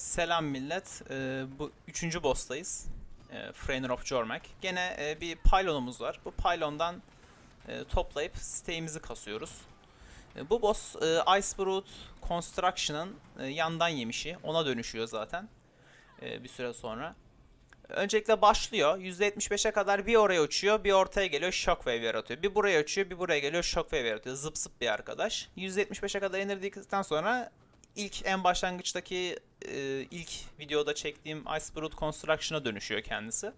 Selam millet. Ee, bu üçüncü boss'tayız. Ee, Frainer of Jormak. Gene e, bir pylonumuz var. Bu pylondan e, toplayıp siteğimizi kasıyoruz. E, bu boss e, Icebrute Construction'ın e, yandan yemişi. Ona dönüşüyor zaten. e, bir süre sonra. Öncelikle başlıyor. %75'e kadar bir oraya uçuyor, bir ortaya geliyor, shockwave yaratıyor. Bir buraya uçuyor, bir buraya geliyor, shockwave yaratıyor. Zıp zıp bir arkadaş. %75'e kadar indirdikten sonra ilk en başlangıçtaki e, ilk videoda çektiğim Icebrute Construction'a dönüşüyor kendisi.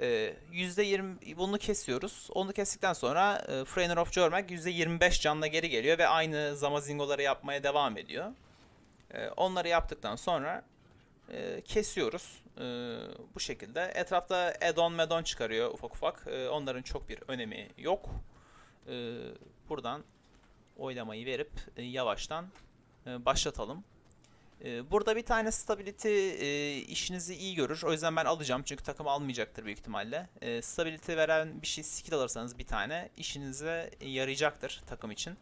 E, %20 bunu kesiyoruz. Onu kestikten sonra e, Frainer of Jormak %25 canla geri geliyor ve aynı zamazingoları yapmaya devam ediyor. E, onları yaptıktan sonra e, kesiyoruz. E, bu şekilde. Etrafta add-on medon çıkarıyor ufak ufak. E, onların çok bir önemi yok. E, buradan oylamayı verip e, yavaştan e, başlatalım. E, Burada bir tane stability e, işinizi iyi görür. O yüzden ben alacağım çünkü takım almayacaktır büyük ihtimalle. Stability veren bir şey skill alırsanız bir tane işinize yarayacaktır takım için.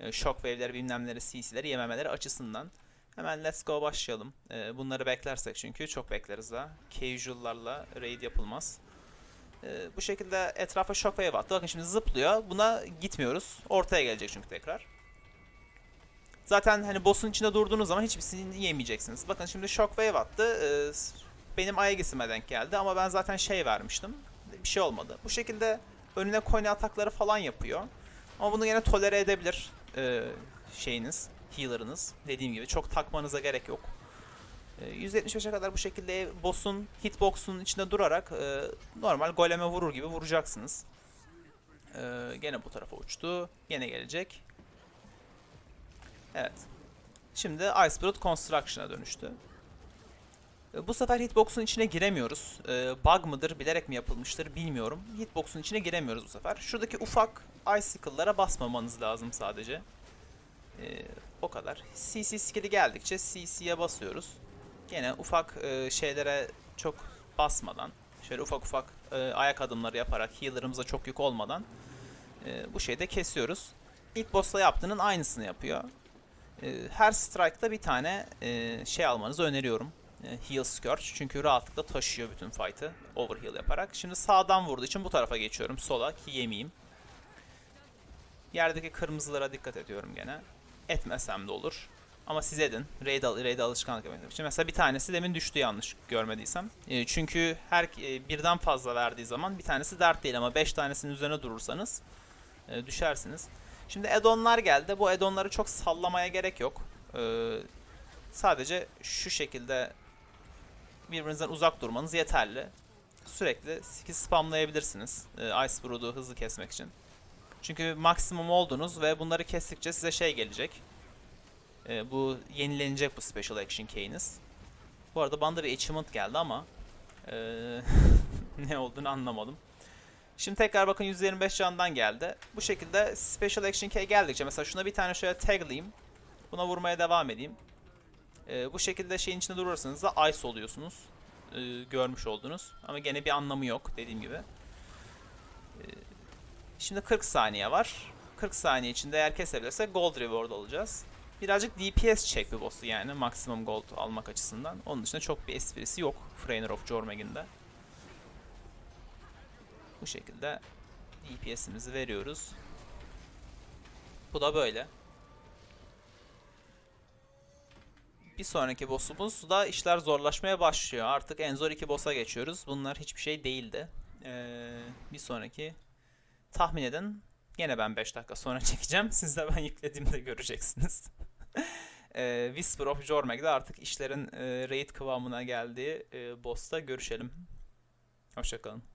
E, Shockwave'leri bilmem neleri CC'leri yememeleri açısından. Hemen let's go başlayalım. Bunları beklersek çünkü çok bekleriz daha. Casual'larla raid yapılmaz. Bu şekilde etrafa shockwave attı. Bakın şimdi zıplıyor. Buna gitmiyoruz. Ortaya gelecek çünkü tekrar. Zaten hani boss'un içinde durduğunuz zaman hiçbirisini yemeyeceksiniz. Bakın şimdi shockwave attı. Ee, benim Aegis'ime denk geldi ama ben zaten şey vermiştim. Bir şey olmadı. Bu şekilde önüne coin atakları falan yapıyor. Ama bunu yine tolere edebilir ee, şeyiniz, healer'ınız. Dediğim gibi çok takmanıza gerek yok. Ee, %75'e kadar bu şekilde boss'un hitbox'un içinde durarak e, normal goleme vurur gibi vuracaksınız. Ee, gene bu tarafa uçtu. Gene gelecek. Evet. Şimdi Icebrute Construction'a dönüştü. E, Bu sefer hitbox'un içine giremiyoruz. E, bug mıdır, bilerek mi yapılmıştır bilmiyorum. Hitbox'un içine giremiyoruz bu sefer. Şuradaki ufak icicle'lara basmamanız lazım sadece. E, o kadar. CC skill'i geldikçe CC'ye basıyoruz. Gene ufak şeylere çok basmadan, şöyle ufak ufak ayak adımları yaparak, healer'ımıza çok yük olmadan bu şeyde kesiyoruz. İlk boss'la yaptığının aynısını yapıyor. Ee, her strike'da bir tane e, şey almanızı öneriyorum. E, Heal Scourge. Çünkü rahatlıkla taşıyor bütün fight'ı overheal yaparak. Şimdi sağdan vurduğu için bu tarafa geçiyorum. Sola ki yemeyeyim. Yerdeki kırmızılara dikkat ediyorum gene. Etmesem de olur. Ama siz edin. Raid, al raid alışkanlık yapmak için. Mesela bir tanesi demin düştü yanlış görmediysem. E, çünkü her birden fazla verdiği zaman bir tanesi dert değil ama 5 tanesinin üzerine durursanız düşersiniz. Şimdi add-on'lar geldi. Bu add-on'ları çok sallamaya gerek yok. Ee, sadece şu şekilde birbirinizden uzak durmanız yeterli. Sürekli skill spamlayabilirsiniz. E, Ice Brood'u hızlı kesmek için. Çünkü maksimum oldunuz ve bunları kestikçe size şey gelecek. Ee, bu yenilenecek bu Special Action Key'iniz. Bu arada bana bir achievement geldi ama ee, ne olduğunu anlamadım. Şimdi tekrar bakın 125 candan geldi. Bu şekilde Special Action Key geldikçe mesela şuna bir tane şöyle taglayayım. Buna vurmaya devam edeyim. Ee, bu şekilde şeyin içinde durursanız da ice oluyorsunuz. Ee, görmüş oldunuz. Ama gene bir anlamı yok dediğim gibi. Ee, şimdi 40 saniye var. 40 saniye içinde eğer kesebilirsek gold reward alacağız. Birazcık DPS çek bir boss'u yani maksimum gold almak açısından. Onun dışında çok bir esprisi yok Frainer of Jormungand'da. Bu şekilde DPS'imizi veriyoruz. Bu da böyle. Bir sonraki boss'umuz da işler zorlaşmaya başlıyor. Artık en zor iki boss'a geçiyoruz. Bunlar hiçbir şey değildi. Ee, bir sonraki tahmin edin. Gene ben 5 dakika sonra çekeceğim. Siz de ben yüklediğimde göreceksiniz. ee, Whisper of Jormung'da artık işlerin e, raid kıvamına geldiği e, boss'ta görüşelim. Hoşçakalın.